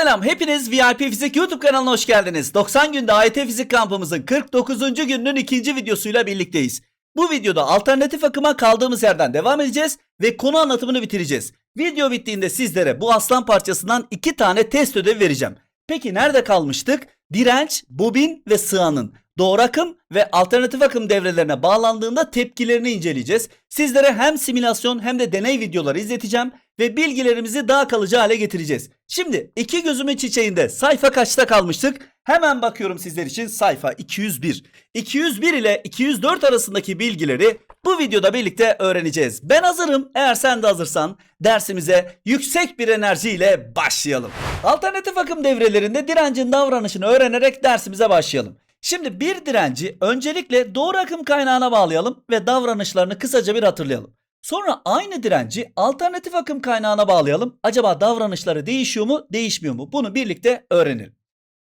selam. Hepiniz VIP Fizik YouTube kanalına hoş geldiniz. 90 günde AYT Fizik kampımızın 49. gününün ikinci videosuyla birlikteyiz. Bu videoda alternatif akıma kaldığımız yerden devam edeceğiz ve konu anlatımını bitireceğiz. Video bittiğinde sizlere bu aslan parçasından iki tane test ödevi vereceğim. Peki nerede kalmıştık? Direnç, bobin ve sığanın doğru akım ve alternatif akım devrelerine bağlandığında tepkilerini inceleyeceğiz. Sizlere hem simülasyon hem de deney videoları izleteceğim ve bilgilerimizi daha kalıcı hale getireceğiz. Şimdi iki gözümün çiçeğinde sayfa kaçta kalmıştık? Hemen bakıyorum sizler için sayfa 201. 201 ile 204 arasındaki bilgileri bu videoda birlikte öğreneceğiz. Ben hazırım. Eğer sen de hazırsan dersimize yüksek bir enerjiyle başlayalım. Alternatif akım devrelerinde direncin davranışını öğrenerek dersimize başlayalım. Şimdi bir direnci öncelikle doğru akım kaynağına bağlayalım ve davranışlarını kısaca bir hatırlayalım. Sonra aynı direnci alternatif akım kaynağına bağlayalım. Acaba davranışları değişiyor mu, değişmiyor mu? Bunu birlikte öğrenelim.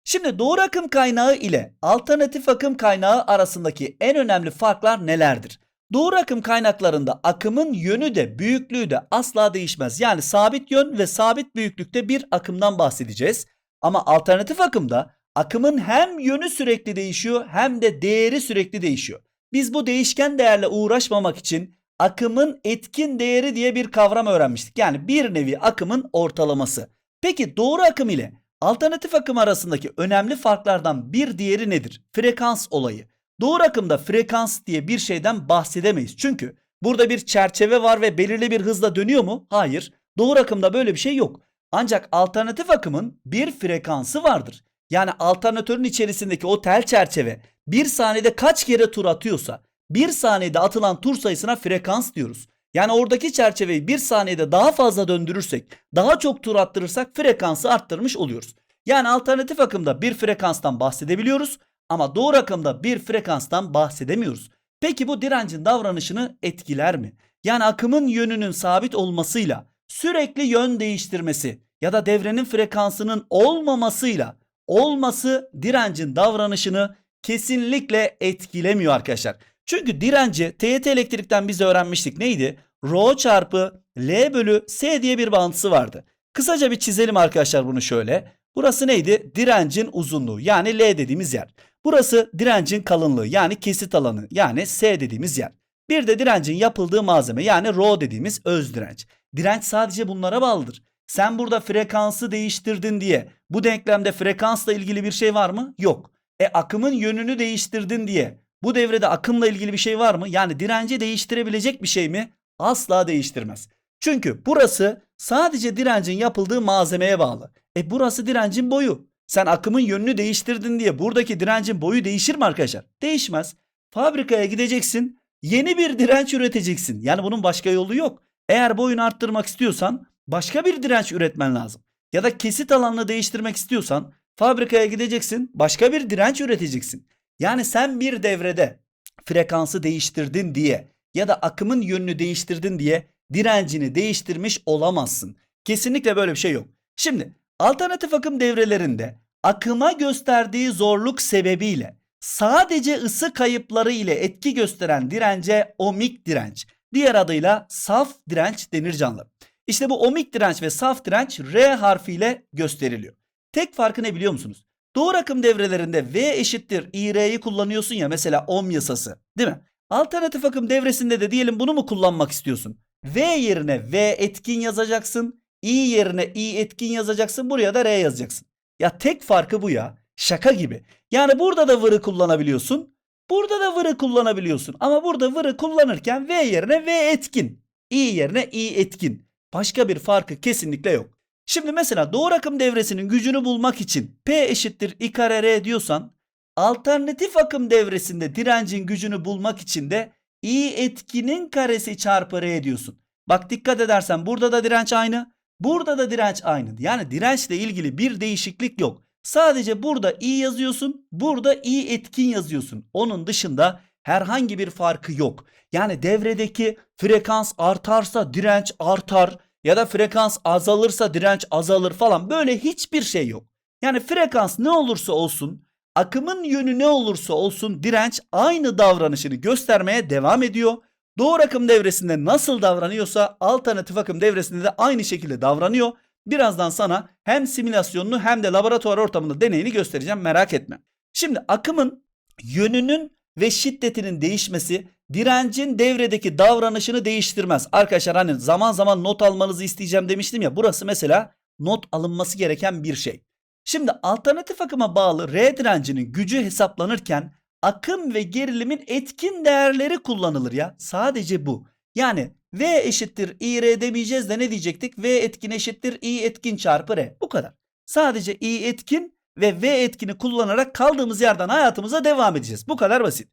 Şimdi doğru akım kaynağı ile alternatif akım kaynağı arasındaki en önemli farklar nelerdir? Doğru akım kaynaklarında akımın yönü de büyüklüğü de asla değişmez. Yani sabit yön ve sabit büyüklükte bir akımdan bahsedeceğiz. Ama alternatif akımda akımın hem yönü sürekli değişiyor hem de değeri sürekli değişiyor. Biz bu değişken değerle uğraşmamak için akımın etkin değeri diye bir kavram öğrenmiştik. Yani bir nevi akımın ortalaması. Peki doğru akım ile alternatif akım arasındaki önemli farklardan bir diğeri nedir? Frekans olayı. Doğru akımda frekans diye bir şeyden bahsedemeyiz. Çünkü burada bir çerçeve var ve belirli bir hızla dönüyor mu? Hayır. Doğru akımda böyle bir şey yok. Ancak alternatif akımın bir frekansı vardır. Yani alternatörün içerisindeki o tel çerçeve bir saniyede kaç kere tur atıyorsa bir saniyede atılan tur sayısına frekans diyoruz. Yani oradaki çerçeveyi bir saniyede daha fazla döndürürsek, daha çok tur attırırsak frekansı arttırmış oluyoruz. Yani alternatif akımda bir frekanstan bahsedebiliyoruz ama doğru akımda bir frekanstan bahsedemiyoruz. Peki bu direncin davranışını etkiler mi? Yani akımın yönünün sabit olmasıyla sürekli yön değiştirmesi ya da devrenin frekansının olmamasıyla olması direncin davranışını kesinlikle etkilemiyor arkadaşlar. Çünkü direnci TYT elektrikten biz öğrenmiştik. Neydi? Rho çarpı L bölü S diye bir bağıntısı vardı. Kısaca bir çizelim arkadaşlar bunu şöyle. Burası neydi? Direncin uzunluğu yani L dediğimiz yer. Burası direncin kalınlığı yani kesit alanı yani S dediğimiz yer. Bir de direncin yapıldığı malzeme yani Rho dediğimiz öz direnç. Direnç sadece bunlara bağlıdır. Sen burada frekansı değiştirdin diye bu denklemde frekansla ilgili bir şey var mı? Yok. E akımın yönünü değiştirdin diye bu devrede akımla ilgili bir şey var mı? Yani direnci değiştirebilecek bir şey mi? Asla değiştirmez. Çünkü burası sadece direncin yapıldığı malzemeye bağlı. E burası direncin boyu. Sen akımın yönünü değiştirdin diye buradaki direncin boyu değişir mi arkadaşlar? Değişmez. Fabrikaya gideceksin, yeni bir direnç üreteceksin. Yani bunun başka yolu yok. Eğer boyunu arttırmak istiyorsan başka bir direnç üretmen lazım. Ya da kesit alanını değiştirmek istiyorsan fabrikaya gideceksin, başka bir direnç üreteceksin. Yani sen bir devrede frekansı değiştirdin diye ya da akımın yönünü değiştirdin diye direncini değiştirmiş olamazsın. Kesinlikle böyle bir şey yok. Şimdi alternatif akım devrelerinde akıma gösterdiği zorluk sebebiyle sadece ısı kayıpları ile etki gösteren dirence ohmik direnç, diğer adıyla saf direnç denir canlı. İşte bu ohmik direnç ve saf direnç R harfiyle gösteriliyor. Tek farkı ne biliyor musunuz? Doğru akım devrelerinde V eşittir IR'yi kullanıyorsun ya mesela ohm yasası değil mi? Alternatif akım devresinde de diyelim bunu mu kullanmak istiyorsun? V yerine V etkin yazacaksın. I yerine I etkin yazacaksın. Buraya da R yazacaksın. Ya tek farkı bu ya. Şaka gibi. Yani burada da vırı kullanabiliyorsun. Burada da vırı kullanabiliyorsun. Ama burada vırı kullanırken V yerine V etkin. I yerine I etkin. Başka bir farkı kesinlikle yok. Şimdi mesela doğru akım devresinin gücünü bulmak için P eşittir I kare R diyorsan alternatif akım devresinde direncin gücünü bulmak için de I etkinin karesi çarpı R diyorsun. Bak dikkat edersen burada da direnç aynı. Burada da direnç aynı. Yani dirençle ilgili bir değişiklik yok. Sadece burada I yazıyorsun. Burada I etkin yazıyorsun. Onun dışında herhangi bir farkı yok. Yani devredeki frekans artarsa direnç artar ya da frekans azalırsa direnç azalır falan böyle hiçbir şey yok. Yani frekans ne olursa olsun akımın yönü ne olursa olsun direnç aynı davranışını göstermeye devam ediyor. Doğru akım devresinde nasıl davranıyorsa alternatif akım devresinde de aynı şekilde davranıyor. Birazdan sana hem simülasyonunu hem de laboratuvar ortamında deneyini göstereceğim merak etme. Şimdi akımın yönünün ve şiddetinin değişmesi direncin devredeki davranışını değiştirmez. Arkadaşlar hani zaman zaman not almanızı isteyeceğim demiştim ya burası mesela not alınması gereken bir şey. Şimdi alternatif akıma bağlı R direncinin gücü hesaplanırken akım ve gerilimin etkin değerleri kullanılır ya. Sadece bu. Yani V eşittir IR demeyeceğiz de ne diyecektik? V etkin eşittir I etkin çarpı R. Bu kadar. Sadece I etkin ve V etkini kullanarak kaldığımız yerden hayatımıza devam edeceğiz. Bu kadar basit.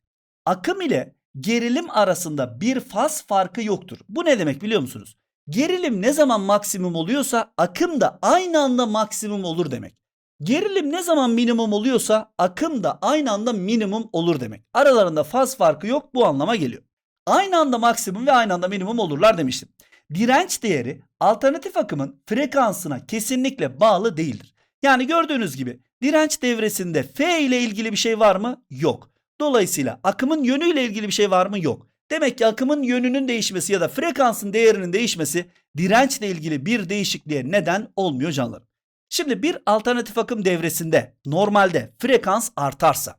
Akım ile gerilim arasında bir faz farkı yoktur. Bu ne demek biliyor musunuz? Gerilim ne zaman maksimum oluyorsa akım da aynı anda maksimum olur demek. Gerilim ne zaman minimum oluyorsa akım da aynı anda minimum olur demek. Aralarında faz farkı yok bu anlama geliyor. Aynı anda maksimum ve aynı anda minimum olurlar demiştim. Direnç değeri alternatif akımın frekansına kesinlikle bağlı değildir. Yani gördüğünüz gibi direnç devresinde F ile ilgili bir şey var mı? Yok. Dolayısıyla akımın yönüyle ilgili bir şey var mı? Yok. Demek ki akımın yönünün değişmesi ya da frekansın değerinin değişmesi dirençle ilgili bir değişikliğe neden olmuyor canlarım. Şimdi bir alternatif akım devresinde normalde frekans artarsa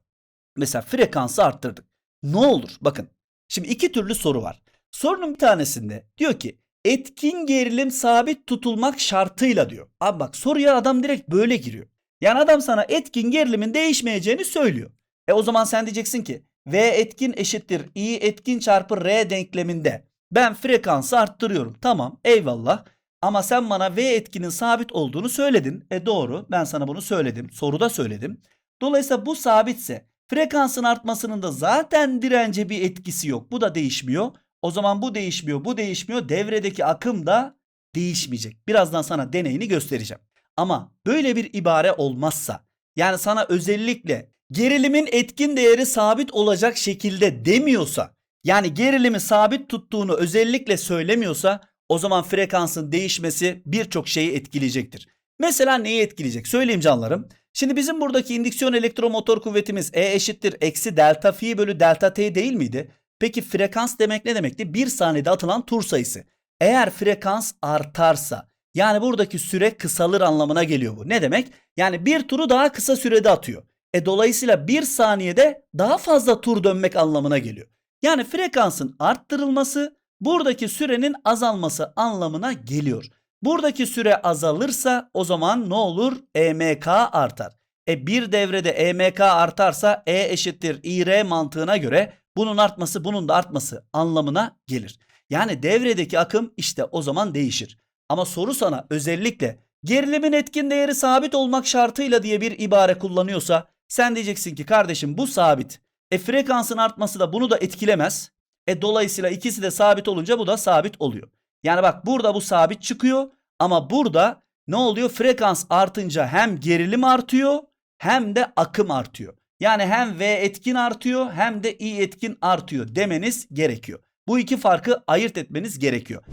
mesela frekansı arttırdık. Ne olur? Bakın şimdi iki türlü soru var. Sorunun bir tanesinde diyor ki etkin gerilim sabit tutulmak şartıyla diyor. Abi bak soruya adam direkt böyle giriyor. Yani adam sana etkin gerilimin değişmeyeceğini söylüyor. E o zaman sen diyeceksin ki V etkin eşittir I etkin çarpı R denkleminde ben frekansı arttırıyorum. Tamam eyvallah. Ama sen bana V etkinin sabit olduğunu söyledin. E doğru ben sana bunu söyledim. Soruda söyledim. Dolayısıyla bu sabitse frekansın artmasının da zaten dirence bir etkisi yok. Bu da değişmiyor. O zaman bu değişmiyor, bu değişmiyor. Devredeki akım da değişmeyecek. Birazdan sana deneyini göstereceğim. Ama böyle bir ibare olmazsa yani sana özellikle gerilimin etkin değeri sabit olacak şekilde demiyorsa yani gerilimi sabit tuttuğunu özellikle söylemiyorsa o zaman frekansın değişmesi birçok şeyi etkileyecektir. Mesela neyi etkileyecek? Söyleyeyim canlarım. Şimdi bizim buradaki indüksiyon elektromotor kuvvetimiz E eşittir eksi delta fi bölü delta t değil miydi? Peki frekans demek ne demekti? Bir saniyede atılan tur sayısı. Eğer frekans artarsa yani buradaki süre kısalır anlamına geliyor bu. Ne demek? Yani bir turu daha kısa sürede atıyor. E dolayısıyla bir saniyede daha fazla tur dönmek anlamına geliyor. Yani frekansın arttırılması buradaki sürenin azalması anlamına geliyor. Buradaki süre azalırsa o zaman ne olur? EMK artar. E bir devrede EMK artarsa E eşittir IR mantığına göre bunun artması bunun da artması anlamına gelir. Yani devredeki akım işte o zaman değişir. Ama soru sana özellikle gerilimin etkin değeri sabit olmak şartıyla diye bir ibare kullanıyorsa sen diyeceksin ki kardeşim bu sabit. E frekansın artması da bunu da etkilemez. E dolayısıyla ikisi de sabit olunca bu da sabit oluyor. Yani bak burada bu sabit çıkıyor ama burada ne oluyor? Frekans artınca hem gerilim artıyor hem de akım artıyor. Yani hem V etkin artıyor hem de I etkin artıyor demeniz gerekiyor. Bu iki farkı ayırt etmeniz gerekiyor.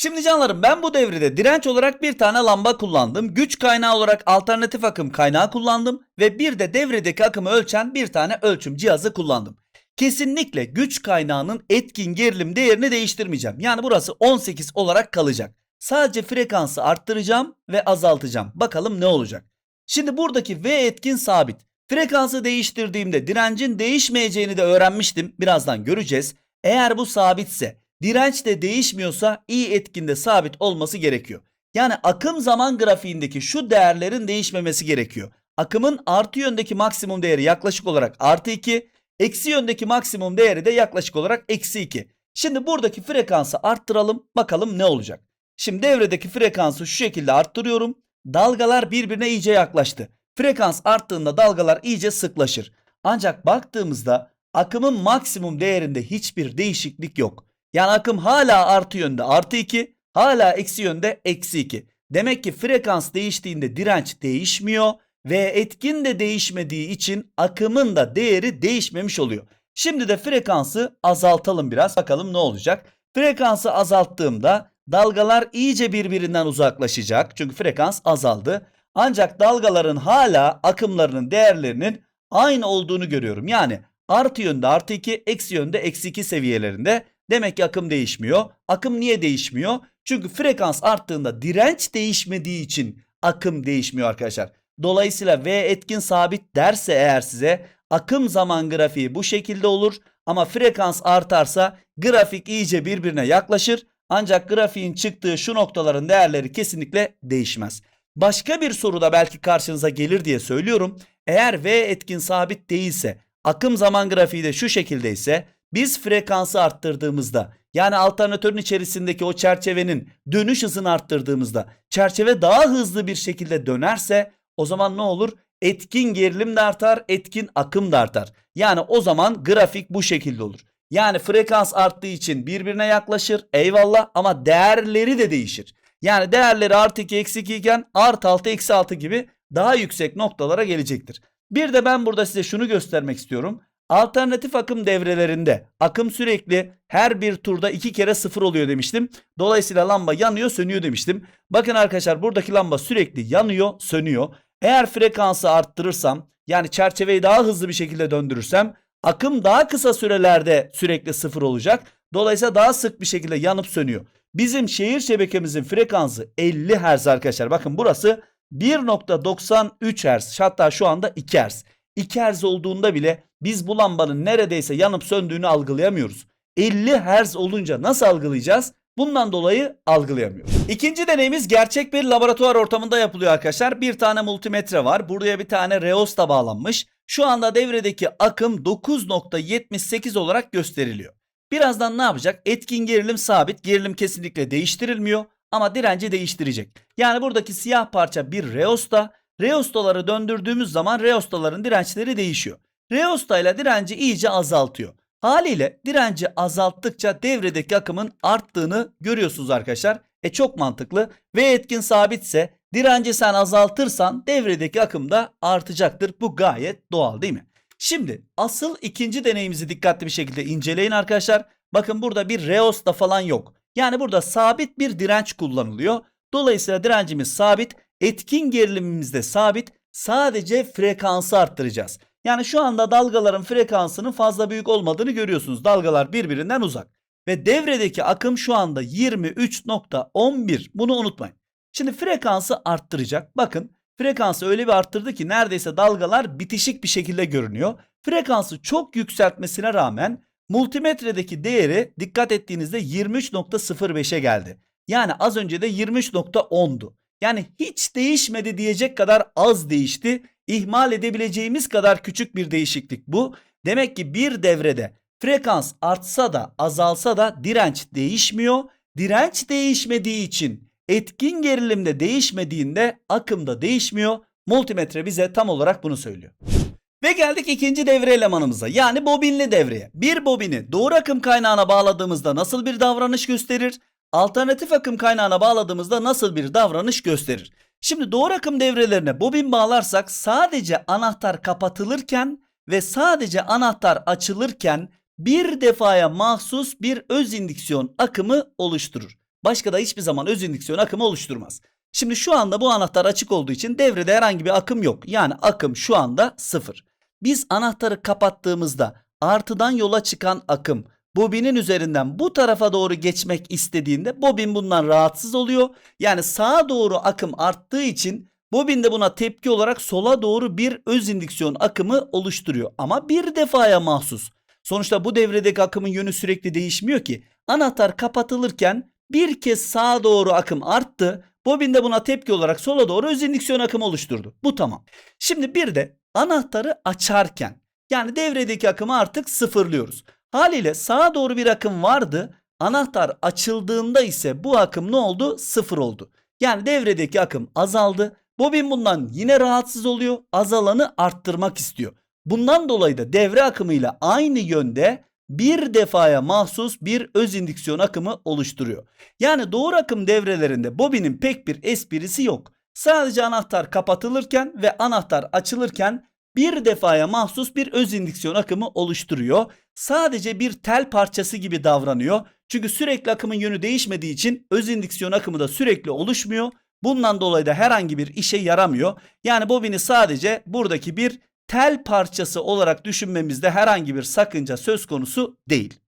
Şimdi canlarım ben bu devrede direnç olarak bir tane lamba kullandım. Güç kaynağı olarak alternatif akım kaynağı kullandım. Ve bir de devredeki akımı ölçen bir tane ölçüm cihazı kullandım. Kesinlikle güç kaynağının etkin gerilim değerini değiştirmeyeceğim. Yani burası 18 olarak kalacak. Sadece frekansı arttıracağım ve azaltacağım. Bakalım ne olacak. Şimdi buradaki V etkin sabit. Frekansı değiştirdiğimde direncin değişmeyeceğini de öğrenmiştim. Birazdan göreceğiz. Eğer bu sabitse direnç de değişmiyorsa I etkinde sabit olması gerekiyor. Yani akım zaman grafiğindeki şu değerlerin değişmemesi gerekiyor. Akımın artı yöndeki maksimum değeri yaklaşık olarak artı 2, eksi yöndeki maksimum değeri de yaklaşık olarak eksi 2. Şimdi buradaki frekansı arttıralım bakalım ne olacak. Şimdi devredeki frekansı şu şekilde arttırıyorum. Dalgalar birbirine iyice yaklaştı. Frekans arttığında dalgalar iyice sıklaşır. Ancak baktığımızda akımın maksimum değerinde hiçbir değişiklik yok. Yani akım hala artı yönde artı 2, hala eksi yönde eksi 2. Demek ki frekans değiştiğinde direnç değişmiyor ve etkin de değişmediği için akımın da değeri değişmemiş oluyor. Şimdi de frekansı azaltalım biraz bakalım ne olacak. Frekansı azalttığımda dalgalar iyice birbirinden uzaklaşacak çünkü frekans azaldı. Ancak dalgaların hala akımlarının değerlerinin aynı olduğunu görüyorum. Yani artı yönde artı 2, eksi yönde eksi 2 seviyelerinde. Demek ki akım değişmiyor. Akım niye değişmiyor? Çünkü frekans arttığında direnç değişmediği için akım değişmiyor arkadaşlar. Dolayısıyla V etkin sabit derse eğer size akım zaman grafiği bu şekilde olur ama frekans artarsa grafik iyice birbirine yaklaşır. Ancak grafiğin çıktığı şu noktaların değerleri kesinlikle değişmez. Başka bir soruda belki karşınıza gelir diye söylüyorum. Eğer V etkin sabit değilse, akım zaman grafiği de şu şekildeyse biz frekansı arttırdığımızda yani alternatörün içerisindeki o çerçevenin dönüş hızını arttırdığımızda çerçeve daha hızlı bir şekilde dönerse o zaman ne olur? Etkin gerilim de artar, etkin akım da artar. Yani o zaman grafik bu şekilde olur. Yani frekans arttığı için birbirine yaklaşır eyvallah ama değerleri de değişir. Yani değerleri artı 2 eksi 2 iken artı 6 eksi 6 gibi daha yüksek noktalara gelecektir. Bir de ben burada size şunu göstermek istiyorum. Alternatif akım devrelerinde akım sürekli her bir turda iki kere sıfır oluyor demiştim. Dolayısıyla lamba yanıyor sönüyor demiştim. Bakın arkadaşlar buradaki lamba sürekli yanıyor sönüyor. Eğer frekansı arttırırsam yani çerçeveyi daha hızlı bir şekilde döndürürsem akım daha kısa sürelerde sürekli sıfır olacak. Dolayısıyla daha sık bir şekilde yanıp sönüyor. Bizim şehir şebekemizin frekansı 50 Hz arkadaşlar. Bakın burası 1.93 Hz hatta şu anda 2 Hz. 2 Hz olduğunda bile biz bu lambanın neredeyse yanıp söndüğünü algılayamıyoruz. 50 Hz olunca nasıl algılayacağız? Bundan dolayı algılayamıyoruz. İkinci deneyimiz gerçek bir laboratuvar ortamında yapılıyor arkadaşlar. Bir tane multimetre var. Buraya bir tane reosta bağlanmış. Şu anda devredeki akım 9.78 olarak gösteriliyor. Birazdan ne yapacak? Etkin gerilim sabit. Gerilim kesinlikle değiştirilmiyor ama direnci değiştirecek. Yani buradaki siyah parça bir reosta. Reostaları döndürdüğümüz zaman reostaların dirençleri değişiyor. Reosta ile direnci iyice azaltıyor. Haliyle direnci azalttıkça devredeki akımın arttığını görüyorsunuz arkadaşlar. E çok mantıklı ve etkin sabitse direnci sen azaltırsan devredeki akım da artacaktır. Bu gayet doğal değil mi? Şimdi asıl ikinci deneyimizi dikkatli bir şekilde inceleyin arkadaşlar. Bakın burada bir reosta falan yok. Yani burada sabit bir direnç kullanılıyor. Dolayısıyla direncimiz sabit, etkin gerilimimiz de sabit. Sadece frekansı arttıracağız. Yani şu anda dalgaların frekansının fazla büyük olmadığını görüyorsunuz. Dalgalar birbirinden uzak. Ve devredeki akım şu anda 23.11. Bunu unutmayın. Şimdi frekansı arttıracak. Bakın frekansı öyle bir arttırdı ki neredeyse dalgalar bitişik bir şekilde görünüyor. Frekansı çok yükseltmesine rağmen multimetredeki değeri dikkat ettiğinizde 23.05'e geldi. Yani az önce de 23.10'du. Yani hiç değişmedi diyecek kadar az değişti. İhmal edebileceğimiz kadar küçük bir değişiklik bu. Demek ki bir devrede frekans artsa da azalsa da direnç değişmiyor. Direnç değişmediği için etkin gerilimde değişmediğinde akımda değişmiyor. Multimetre bize tam olarak bunu söylüyor. Ve geldik ikinci devre elemanımıza yani bobinli devreye. Bir bobini doğru akım kaynağına bağladığımızda nasıl bir davranış gösterir? Alternatif akım kaynağına bağladığımızda nasıl bir davranış gösterir? Şimdi doğru akım devrelerine bobin bağlarsak sadece anahtar kapatılırken ve sadece anahtar açılırken bir defaya mahsus bir öz indüksiyon akımı oluşturur. Başka da hiçbir zaman öz indüksiyon akımı oluşturmaz. Şimdi şu anda bu anahtar açık olduğu için devrede herhangi bir akım yok. Yani akım şu anda sıfır. Biz anahtarı kapattığımızda artıdan yola çıkan akım bobinin üzerinden bu tarafa doğru geçmek istediğinde bobin bundan rahatsız oluyor. Yani sağa doğru akım arttığı için bobin de buna tepki olarak sola doğru bir öz indüksiyon akımı oluşturuyor. Ama bir defaya mahsus. Sonuçta bu devredeki akımın yönü sürekli değişmiyor ki. Anahtar kapatılırken bir kez sağa doğru akım arttı. Bobin de buna tepki olarak sola doğru öz indüksiyon akımı oluşturdu. Bu tamam. Şimdi bir de anahtarı açarken yani devredeki akımı artık sıfırlıyoruz. Haliyle sağa doğru bir akım vardı. Anahtar açıldığında ise bu akım ne oldu? Sıfır oldu. Yani devredeki akım azaldı. Bobin bundan yine rahatsız oluyor. Azalanı arttırmak istiyor. Bundan dolayı da devre akımıyla aynı yönde bir defaya mahsus bir öz indüksiyon akımı oluşturuyor. Yani doğru akım devrelerinde bobinin pek bir esprisi yok. Sadece anahtar kapatılırken ve anahtar açılırken bir defaya mahsus bir öz indüksiyon akımı oluşturuyor. Sadece bir tel parçası gibi davranıyor. Çünkü sürekli akımın yönü değişmediği için öz indüksiyon akımı da sürekli oluşmuyor. Bundan dolayı da herhangi bir işe yaramıyor. Yani bobini sadece buradaki bir tel parçası olarak düşünmemizde herhangi bir sakınca söz konusu değil.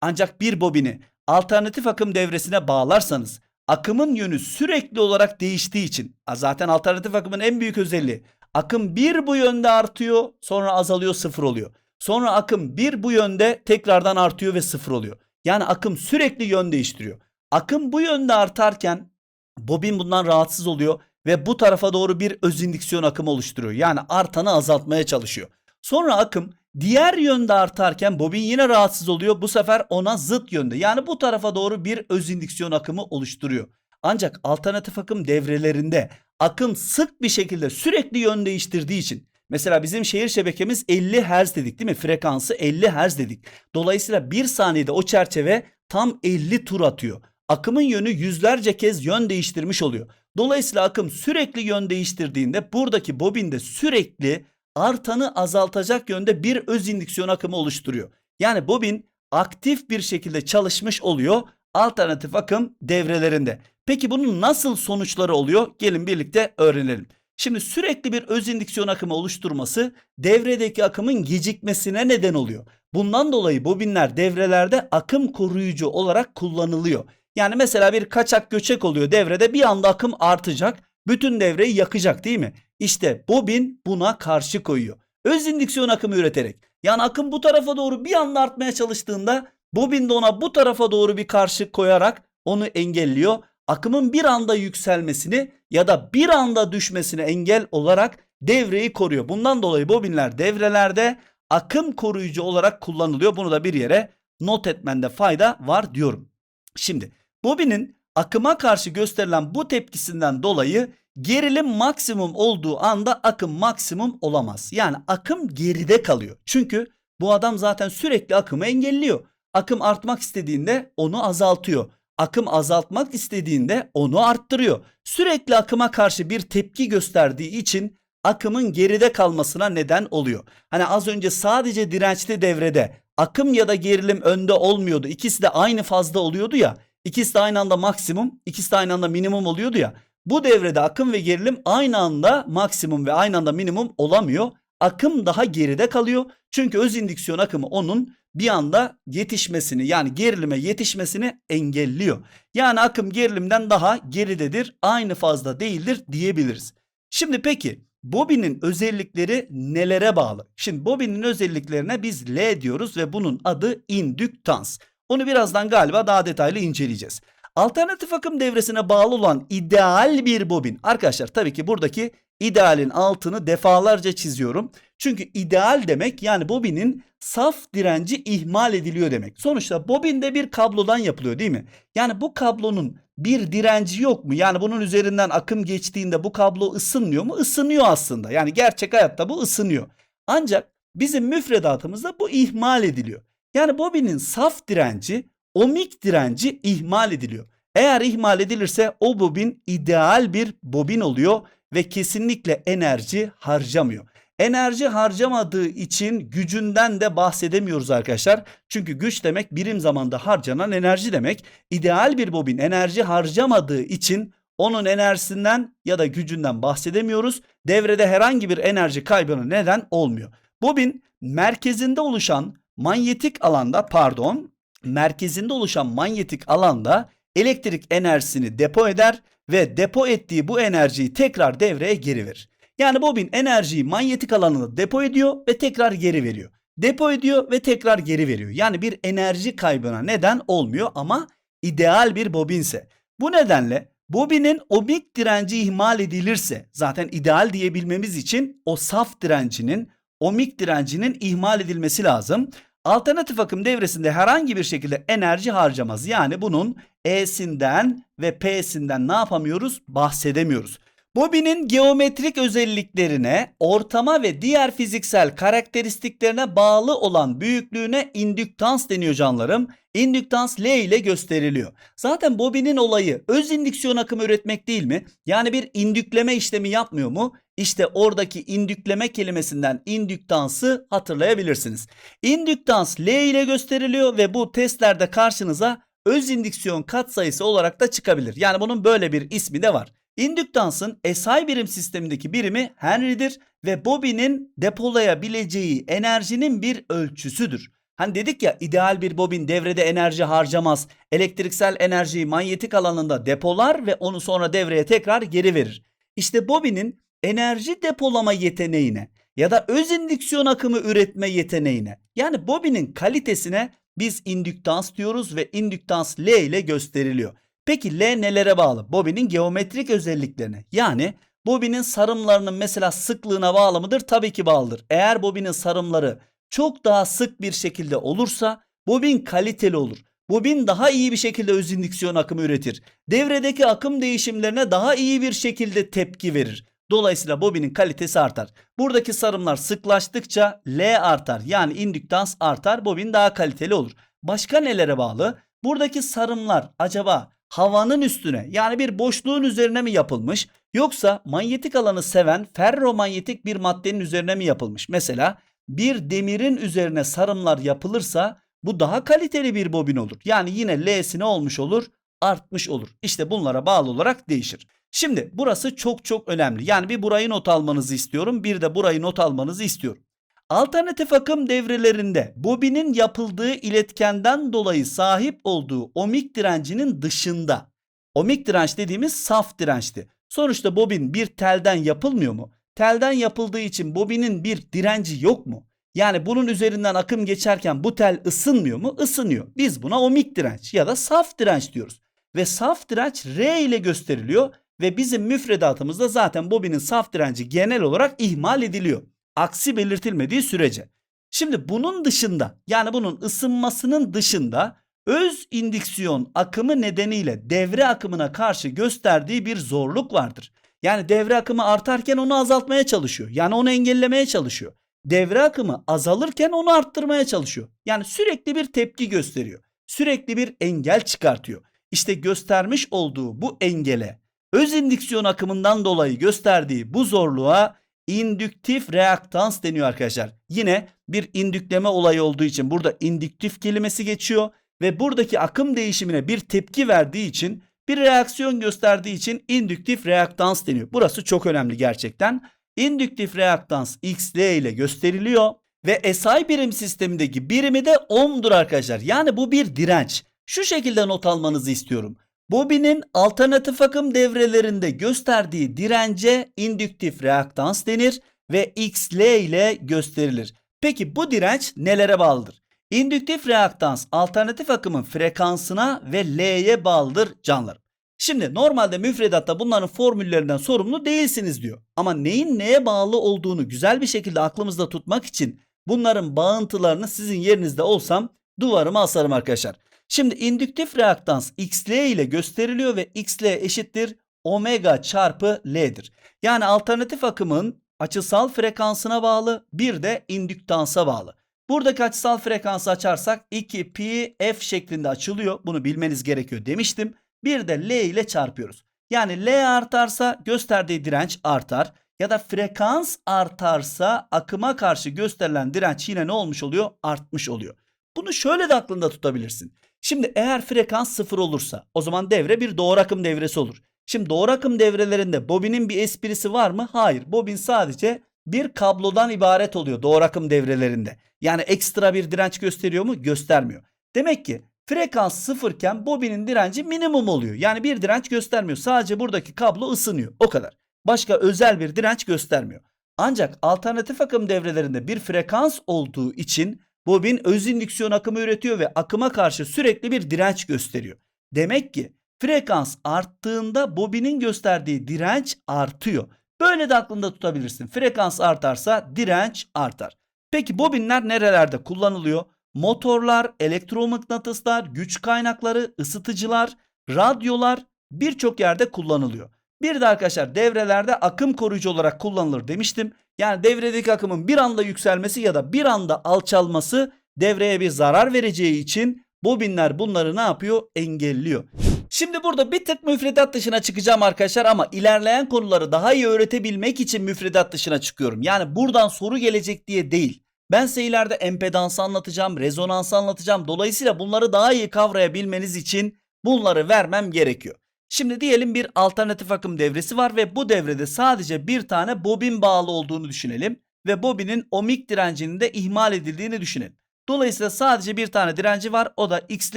Ancak bir bobini alternatif akım devresine bağlarsanız akımın yönü sürekli olarak değiştiği için zaten alternatif akımın en büyük özelliği akım bir bu yönde artıyor sonra azalıyor sıfır oluyor. Sonra akım bir bu yönde tekrardan artıyor ve sıfır oluyor. Yani akım sürekli yön değiştiriyor. Akım bu yönde artarken bobin bundan rahatsız oluyor ve bu tarafa doğru bir öz indüksiyon akımı oluşturuyor. Yani artanı azaltmaya çalışıyor. Sonra akım diğer yönde artarken bobin yine rahatsız oluyor. Bu sefer ona zıt yönde. Yani bu tarafa doğru bir öz indüksiyon akımı oluşturuyor. Ancak alternatif akım devrelerinde akım sık bir şekilde sürekli yön değiştirdiği için Mesela bizim şehir şebekemiz 50 Hz dedik değil mi? Frekansı 50 Hz dedik. Dolayısıyla bir saniyede o çerçeve tam 50 tur atıyor. Akımın yönü yüzlerce kez yön değiştirmiş oluyor. Dolayısıyla akım sürekli yön değiştirdiğinde buradaki bobinde sürekli artanı azaltacak yönde bir öz indüksiyon akımı oluşturuyor. Yani bobin aktif bir şekilde çalışmış oluyor alternatif akım devrelerinde. Peki bunun nasıl sonuçları oluyor? Gelin birlikte öğrenelim. Şimdi sürekli bir öz indüksiyon akımı oluşturması devredeki akımın gecikmesine neden oluyor. Bundan dolayı bobinler devrelerde akım koruyucu olarak kullanılıyor. Yani mesela bir kaçak göçek oluyor devrede bir anda akım artacak. Bütün devreyi yakacak değil mi? İşte bobin buna karşı koyuyor. Öz indüksiyon akımı üreterek. Yani akım bu tarafa doğru bir anda artmaya çalıştığında bobin de ona bu tarafa doğru bir karşı koyarak onu engelliyor. Akımın bir anda yükselmesini ya da bir anda düşmesine engel olarak devreyi koruyor. Bundan dolayı bobinler devrelerde akım koruyucu olarak kullanılıyor. Bunu da bir yere not etmende fayda var diyorum. Şimdi bobinin akıma karşı gösterilen bu tepkisinden dolayı gerilim maksimum olduğu anda akım maksimum olamaz. Yani akım geride kalıyor. Çünkü bu adam zaten sürekli akımı engelliyor. Akım artmak istediğinde onu azaltıyor. Akım azaltmak istediğinde onu arttırıyor. Sürekli akıma karşı bir tepki gösterdiği için akımın geride kalmasına neden oluyor. Hani az önce sadece dirençli devrede akım ya da gerilim önde olmuyordu. İkisi de aynı fazda oluyordu ya. İkisi de aynı anda maksimum, ikisi de aynı anda minimum oluyordu ya. Bu devrede akım ve gerilim aynı anda maksimum ve aynı anda minimum olamıyor. Akım daha geride kalıyor. Çünkü öz indüksiyon akımı onun bir anda yetişmesini yani gerilime yetişmesini engelliyor. Yani akım gerilimden daha geridedir, aynı fazla değildir diyebiliriz. Şimdi peki bobinin özellikleri nelere bağlı? Şimdi bobinin özelliklerine biz L diyoruz ve bunun adı indüktans. Onu birazdan galiba daha detaylı inceleyeceğiz. Alternatif akım devresine bağlı olan ideal bir bobin. Arkadaşlar tabii ki buradaki idealin altını defalarca çiziyorum. Çünkü ideal demek yani bobinin saf direnci ihmal ediliyor demek. Sonuçta bobinde bir kablodan yapılıyor değil mi? Yani bu kablonun bir direnci yok mu? Yani bunun üzerinden akım geçtiğinde bu kablo ısınmıyor mu? Isınıyor aslında. Yani gerçek hayatta bu ısınıyor. Ancak bizim müfredatımızda bu ihmal ediliyor. Yani bobinin saf direnci, omik direnci ihmal ediliyor. Eğer ihmal edilirse o bobin ideal bir bobin oluyor ve kesinlikle enerji harcamıyor. Enerji harcamadığı için gücünden de bahsedemiyoruz arkadaşlar. Çünkü güç demek birim zamanda harcanan enerji demek. İdeal bir bobin enerji harcamadığı için onun enerjisinden ya da gücünden bahsedemiyoruz. Devrede herhangi bir enerji kaybına neden olmuyor. Bobin merkezinde oluşan manyetik alanda pardon merkezinde oluşan manyetik alanda elektrik enerjisini depo eder ve depo ettiği bu enerjiyi tekrar devreye geri verir. Yani bobin enerjiyi manyetik alanında depo ediyor ve tekrar geri veriyor. Depo ediyor ve tekrar geri veriyor. Yani bir enerji kaybına neden olmuyor ama ideal bir bobinse. Bu nedenle bobinin omik direnci ihmal edilirse zaten ideal diyebilmemiz için o saf direncinin omik direncinin ihmal edilmesi lazım. Alternatif akım devresinde herhangi bir şekilde enerji harcamaz. Yani bunun E'sinden ve P'sinden ne yapamıyoruz? Bahsedemiyoruz. Bobinin geometrik özelliklerine, ortama ve diğer fiziksel karakteristiklerine bağlı olan büyüklüğüne indüktans deniyor canlarım. İndüktans L ile gösteriliyor. Zaten bobinin olayı öz indüksiyon akımı üretmek değil mi? Yani bir indükleme işlemi yapmıyor mu? İşte oradaki indükleme kelimesinden indüktansı hatırlayabilirsiniz. İndüktans L ile gösteriliyor ve bu testlerde karşınıza öz indüksiyon katsayısı olarak da çıkabilir. Yani bunun böyle bir ismi de var. İndüktansın SI birim sistemindeki birimi Henry'dir ve bobinin depolayabileceği enerjinin bir ölçüsüdür. Hani dedik ya ideal bir bobin devrede enerji harcamaz. Elektriksel enerjiyi manyetik alanında depolar ve onu sonra devreye tekrar geri verir. İşte bobinin enerji depolama yeteneğine ya da öz indüksiyon akımı üretme yeteneğine yani bobinin kalitesine biz indüktans diyoruz ve indüktans L ile gösteriliyor. Peki L nelere bağlı? Bobinin geometrik özelliklerine. Yani bobinin sarımlarının mesela sıklığına bağlı mıdır? Tabii ki bağlıdır. Eğer bobinin sarımları çok daha sık bir şekilde olursa bobin kaliteli olur. Bobin daha iyi bir şekilde öz indüksiyon akımı üretir. Devredeki akım değişimlerine daha iyi bir şekilde tepki verir. Dolayısıyla bobinin kalitesi artar. Buradaki sarımlar sıklaştıkça L artar. Yani indüktans artar. Bobin daha kaliteli olur. Başka nelere bağlı? Buradaki sarımlar acaba havanın üstüne yani bir boşluğun üzerine mi yapılmış yoksa manyetik alanı seven ferromanyetik bir maddenin üzerine mi yapılmış? Mesela bir demirin üzerine sarımlar yapılırsa bu daha kaliteli bir bobin olur. Yani yine L'si ne olmuş olur? Artmış olur. İşte bunlara bağlı olarak değişir. Şimdi burası çok çok önemli. Yani bir burayı not almanızı istiyorum. Bir de burayı not almanızı istiyorum. Alternatif akım devrelerinde bobinin yapıldığı iletkenden dolayı sahip olduğu ohmik direncinin dışında. Ohmik direnç dediğimiz saf dirençti. Sonuçta bobin bir telden yapılmıyor mu? Telden yapıldığı için bobinin bir direnci yok mu? Yani bunun üzerinden akım geçerken bu tel ısınmıyor mu? Isınıyor. Biz buna ohmik direnç ya da saf direnç diyoruz. Ve saf direnç R ile gösteriliyor ve bizim müfredatımızda zaten bobinin saf direnci genel olarak ihmal ediliyor. Aksi belirtilmediği sürece. Şimdi bunun dışında yani bunun ısınmasının dışında öz indüksiyon akımı nedeniyle devre akımına karşı gösterdiği bir zorluk vardır. Yani devre akımı artarken onu azaltmaya çalışıyor. Yani onu engellemeye çalışıyor. Devre akımı azalırken onu arttırmaya çalışıyor. Yani sürekli bir tepki gösteriyor. Sürekli bir engel çıkartıyor. İşte göstermiş olduğu bu engele öz indüksiyon akımından dolayı gösterdiği bu zorluğa indüktif reaktans deniyor arkadaşlar. Yine bir indükleme olayı olduğu için burada indüktif kelimesi geçiyor ve buradaki akım değişimine bir tepki verdiği için bir reaksiyon gösterdiği için indüktif reaktans deniyor. Burası çok önemli gerçekten. İndüktif reaktans XL ile gösteriliyor ve SI birim sistemindeki birimi de ohm'dur arkadaşlar. Yani bu bir direnç. Şu şekilde not almanızı istiyorum. Bobinin alternatif akım devrelerinde gösterdiği dirence indüktif reaktans denir ve XL ile gösterilir. Peki bu direnç nelere bağlıdır? İndüktif reaktans alternatif akımın frekansına ve L'ye bağlıdır canlarım. Şimdi normalde müfredatta bunların formüllerinden sorumlu değilsiniz diyor. Ama neyin neye bağlı olduğunu güzel bir şekilde aklımızda tutmak için bunların bağıntılarını sizin yerinizde olsam duvarıma asarım arkadaşlar. Şimdi indüktif reaktans XL ile gösteriliyor ve XL eşittir omega çarpı L'dir. Yani alternatif akımın açısal frekansına bağlı bir de indüktansa bağlı. Buradaki açısal frekansı açarsak 2 pi f şeklinde açılıyor. Bunu bilmeniz gerekiyor demiştim. Bir de L ile çarpıyoruz. Yani L artarsa gösterdiği direnç artar ya da frekans artarsa akıma karşı gösterilen direnç yine ne olmuş oluyor? Artmış oluyor. Bunu şöyle de aklında tutabilirsin. Şimdi eğer frekans sıfır olursa o zaman devre bir doğru akım devresi olur. Şimdi doğru akım devrelerinde bobinin bir esprisi var mı? Hayır. Bobin sadece bir kablodan ibaret oluyor doğru akım devrelerinde. Yani ekstra bir direnç gösteriyor mu? Göstermiyor. Demek ki frekans sıfırken bobinin direnci minimum oluyor. Yani bir direnç göstermiyor. Sadece buradaki kablo ısınıyor. O kadar. Başka özel bir direnç göstermiyor. Ancak alternatif akım devrelerinde bir frekans olduğu için bobin öz indüksiyon akımı üretiyor ve akıma karşı sürekli bir direnç gösteriyor. Demek ki frekans arttığında bobinin gösterdiği direnç artıyor. Böyle de aklında tutabilirsin. Frekans artarsa direnç artar. Peki bobinler nerelerde kullanılıyor? Motorlar, elektromıknatıslar, güç kaynakları, ısıtıcılar, radyolar birçok yerde kullanılıyor. Bir de arkadaşlar devrelerde akım koruyucu olarak kullanılır demiştim. Yani devredeki akımın bir anda yükselmesi ya da bir anda alçalması devreye bir zarar vereceği için bobinler bunları ne yapıyor? Engelliyor. Şimdi burada bir tık müfredat dışına çıkacağım arkadaşlar ama ilerleyen konuları daha iyi öğretebilmek için müfredat dışına çıkıyorum. Yani buradan soru gelecek diye değil. Ben size ileride empedansı anlatacağım, rezonansı anlatacağım. Dolayısıyla bunları daha iyi kavrayabilmeniz için bunları vermem gerekiyor. Şimdi diyelim bir alternatif akım devresi var ve bu devrede sadece bir tane bobin bağlı olduğunu düşünelim ve bobinin ohmik direncinin de ihmal edildiğini düşünelim. Dolayısıyla sadece bir tane direnci var. O da XL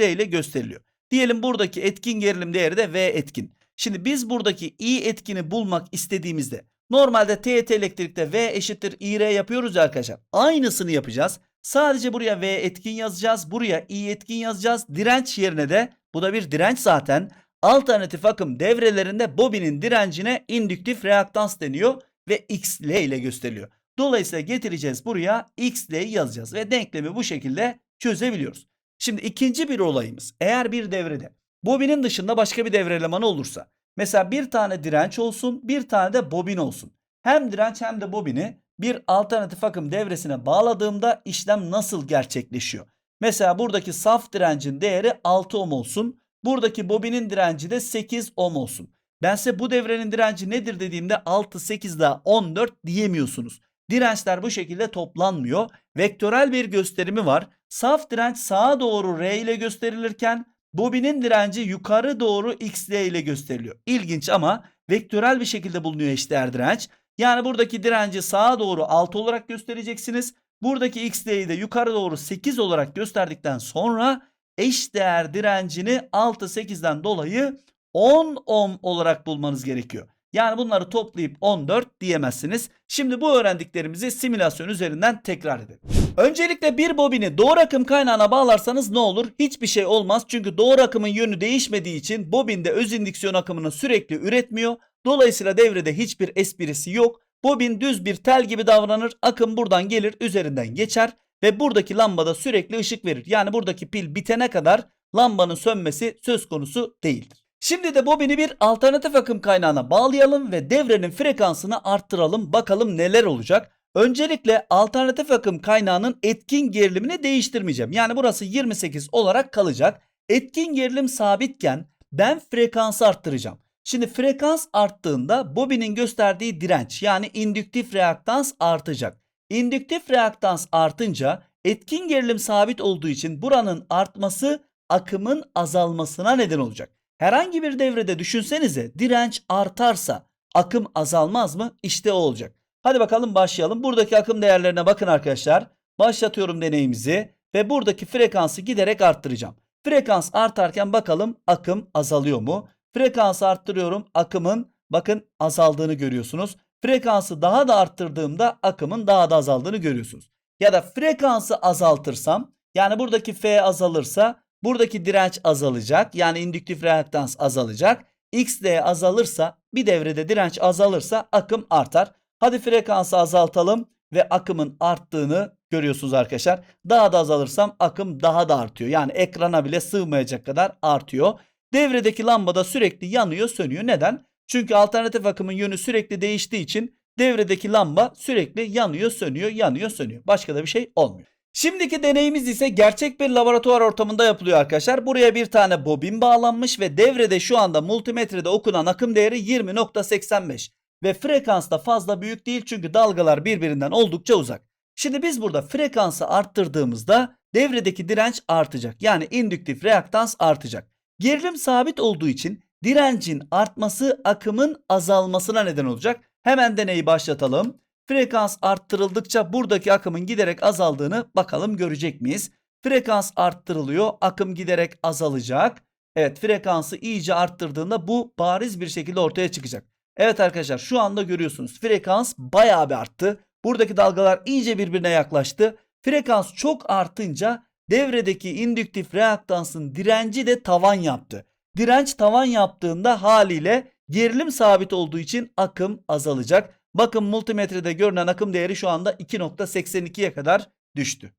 ile gösteriliyor. Diyelim buradaki etkin gerilim değeri de V etkin. Şimdi biz buradaki I etkini bulmak istediğimizde normalde TET elektrikte V eşittir IR yapıyoruz ya arkadaşlar. Aynısını yapacağız. Sadece buraya V etkin yazacağız. Buraya I etkin yazacağız. Direnç yerine de bu da bir direnç zaten. Alternatif akım devrelerinde bobinin direncine indüktif reaktans deniyor ve XL ile gösteriliyor. Dolayısıyla getireceğiz buraya XL'yi yazacağız ve denklemi bu şekilde çözebiliyoruz. Şimdi ikinci bir olayımız eğer bir devrede bobinin dışında başka bir devre elemanı olursa mesela bir tane direnç olsun bir tane de bobin olsun. Hem direnç hem de bobini bir alternatif akım devresine bağladığımda işlem nasıl gerçekleşiyor? Mesela buradaki saf direncin değeri 6 ohm olsun. Buradaki bobinin direnci de 8 ohm olsun. Ben size bu devrenin direnci nedir dediğimde 6, 8 daha 14 diyemiyorsunuz. Dirençler bu şekilde toplanmıyor. Vektörel bir gösterimi var. Saf direnç sağa doğru R ile gösterilirken bobinin direnci yukarı doğru XL ile gösteriliyor. İlginç ama vektörel bir şekilde bulunuyor eşdeğer direnç. Yani buradaki direnci sağa doğru 6 olarak göstereceksiniz. Buradaki XL'yi de yukarı doğru 8 olarak gösterdikten sonra eşdeğer direncini 6 8'den dolayı 10 ohm olarak bulmanız gerekiyor. Yani bunları toplayıp 14 diyemezsiniz. Şimdi bu öğrendiklerimizi simülasyon üzerinden tekrar edelim. Öncelikle bir bobini doğru akım kaynağına bağlarsanız ne olur? Hiçbir şey olmaz. Çünkü doğru akımın yönü değişmediği için bobinde öz indüksiyon akımını sürekli üretmiyor. Dolayısıyla devrede hiçbir esprisi yok. Bobin düz bir tel gibi davranır. Akım buradan gelir üzerinden geçer ve buradaki lambada sürekli ışık verir. Yani buradaki pil bitene kadar lambanın sönmesi söz konusu değildir. Şimdi de bobini bir alternatif akım kaynağına bağlayalım ve devrenin frekansını arttıralım. Bakalım neler olacak. Öncelikle alternatif akım kaynağının etkin gerilimini değiştirmeyeceğim. Yani burası 28 olarak kalacak. Etkin gerilim sabitken ben frekansı arttıracağım. Şimdi frekans arttığında bobinin gösterdiği direnç yani indüktif reaktans artacak. İndüktif reaktans artınca etkin gerilim sabit olduğu için buranın artması akımın azalmasına neden olacak. Herhangi bir devrede düşünsenize direnç artarsa akım azalmaz mı? İşte o olacak. Hadi bakalım başlayalım. Buradaki akım değerlerine bakın arkadaşlar. Başlatıyorum deneyimizi ve buradaki frekansı giderek arttıracağım. Frekans artarken bakalım akım azalıyor mu? Frekansı arttırıyorum. Akımın bakın azaldığını görüyorsunuz. Frekansı daha da arttırdığımda akımın daha da azaldığını görüyorsunuz. Ya da frekansı azaltırsam yani buradaki F azalırsa buradaki direnç azalacak. Yani indüktif reaktans azalacak. XD azalırsa bir devrede direnç azalırsa akım artar. Hadi frekansı azaltalım ve akımın arttığını görüyorsunuz arkadaşlar. Daha da azalırsam akım daha da artıyor. Yani ekrana bile sığmayacak kadar artıyor. Devredeki lamba da sürekli yanıyor sönüyor. Neden? Çünkü alternatif akımın yönü sürekli değiştiği için devredeki lamba sürekli yanıyor sönüyor yanıyor sönüyor. Başka da bir şey olmuyor. Şimdiki deneyimiz ise gerçek bir laboratuvar ortamında yapılıyor arkadaşlar. Buraya bir tane bobin bağlanmış ve devrede şu anda multimetrede okunan akım değeri 20.85 ve frekans da fazla büyük değil çünkü dalgalar birbirinden oldukça uzak. Şimdi biz burada frekansı arttırdığımızda devredeki direnç artacak. Yani indüktif reaktans artacak. Gerilim sabit olduğu için direncin artması akımın azalmasına neden olacak. Hemen deneyi başlatalım. Frekans arttırıldıkça buradaki akımın giderek azaldığını bakalım görecek miyiz? Frekans arttırılıyor, akım giderek azalacak. Evet frekansı iyice arttırdığında bu bariz bir şekilde ortaya çıkacak. Evet arkadaşlar şu anda görüyorsunuz frekans bayağı bir arttı. Buradaki dalgalar iyice birbirine yaklaştı. Frekans çok artınca devredeki indüktif reaktansın direnci de tavan yaptı. Direnç tavan yaptığında haliyle gerilim sabit olduğu için akım azalacak. Bakın multimetrede görünen akım değeri şu anda 2.82'ye kadar düştü.